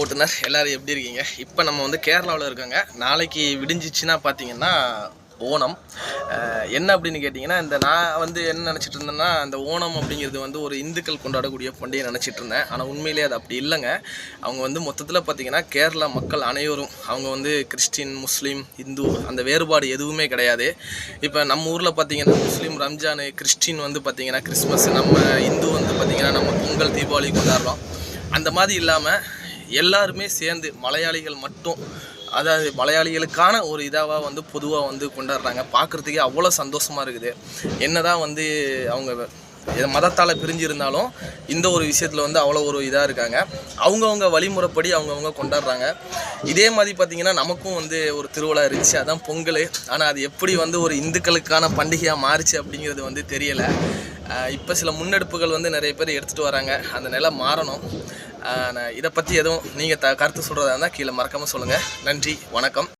ஓட்டுநர் எல்லாரும் எப்படி இருக்கீங்க? இப்போ நம்ம வந்து கேரளாவில் இருக்கோங்க. நாளைக்கு விடிஞ்சிச்சுன்னா பார்த்தீங்கன்னா ஓணம். என்ன அப்படின்னு கேட்டிங்கன்னா இந்த நான் வந்து என்ன நினச்சிட்டு இருந்தேன்னா அந்த ஓணம் அப்படிங்கிறது வந்து ஒரு இந்துக்கள் கொண்டாடக்கூடிய பண்டிகை நினச்சிட்டு இருந்தேன். ஆனால் உண்மையிலே அது அப்படி இல்லைங்க. அவங்க வந்து மொத்தத்தில் பார்த்திங்கன்னா கேரளா மக்கள் அனைவரும் அவங்க வந்து கிறிஸ்டின் முஸ்லீம் இந்து அந்த வேறுபாடு எதுவுமே கிடையாது. இப்போ நம்ம ஊரில் பார்த்திங்கன்னா முஸ்லீம் ரம்ஜானு கிறிஸ்டின் வந்து பார்த்தீங்கன்னா கிறிஸ்மஸ் நம்ம இந்து வந்து பார்த்திங்கன்னா நம்ம பொங்கல் தீபாவளி கொண்டாடுறோம். அந்த மாதிரி இல்லாமல் எல்லாருமே சேர்ந்து மலையாளிகள் மட்டும் அதாவது மலையாளிகளுக்கான ஒரு இதாவாக வந்து பொதுவாக வந்து கொண்டாடுறாங்க. பார்க்குறதுக்கே அவ்வளோ சந்தோஷமாக இருக்குது. என்னதான் வந்து அவங்க மதத்தால் பிரிஞ்சிருந்தாலும் இந்த ஒரு விஷயத்தில் வந்து அவ்வளோ ஒரு இதாக இருக்காங்க. அவங்கவுங்க வழிமுறைப்படி அவங்கவுங்க கொண்டாடுறாங்க. இதே மாதிரி பார்த்திங்கன்னா நமக்கும் வந்து ஒரு திருவிழா இருந்துச்சு. அதான் பொங்கல். ஆனால் அது எப்படி வந்து ஒரு இந்துக்களுக்கான பண்டிகையாக மாறுச்சு அப்படிங்கிறது வந்து தெரியலை. இப்போ சில முன்னெடுப்புகள் வந்து நிறைய பேர் எடுத்துகிட்டு வராங்க. அந்த நிலை மாறணும். இதை பற்றி எதுவும் நீங்கள் த கருத்து சொல்கிறதா இருந்தால் கீழே மறக்காமல் சொல்லுங்கள் நன்றி வணக்கம்.